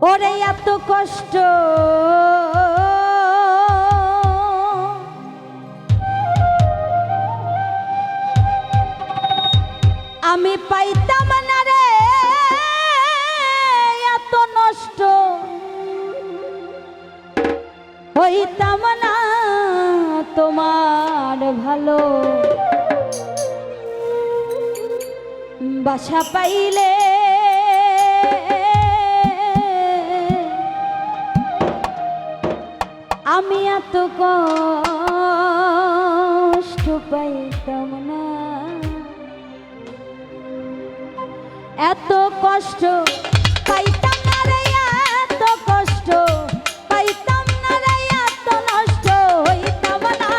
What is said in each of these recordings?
ওরে এত কষ্ট। আমি পাইতাম না রে এত নষ্ট। হইতাম না তোমার ভালো। বাসা পাইলে আমি এত কষ্ট পাইতাম না। এত কষ্ট পাইতাম না রে, এত কষ্ট পাইতাম না রে, এত নষ্ট হইতাম না।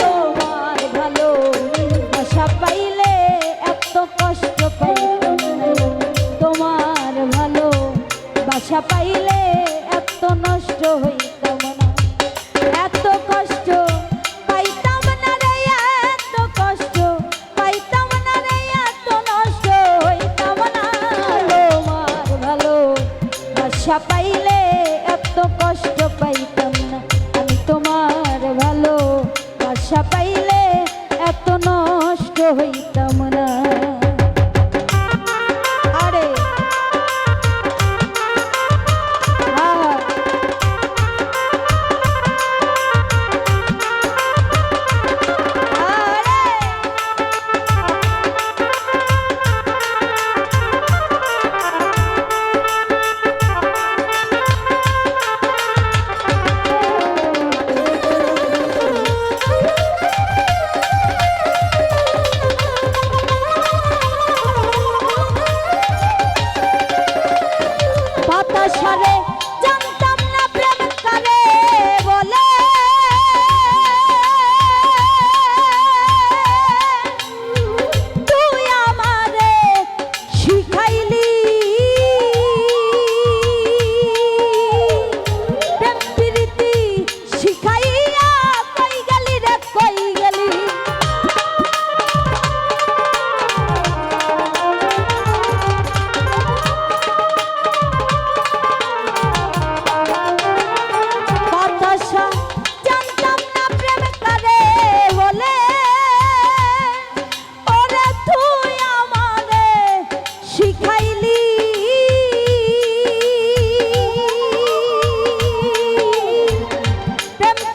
তোমার ভালো আশা পাইলে এত কষ্ট পাইতাম তোমার ভালো বাসা পাইলে বাসা পাইলে এত কষ্ট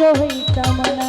নষ্ট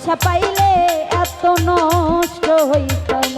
আশা পাইলে এত নষ্ট হইতাম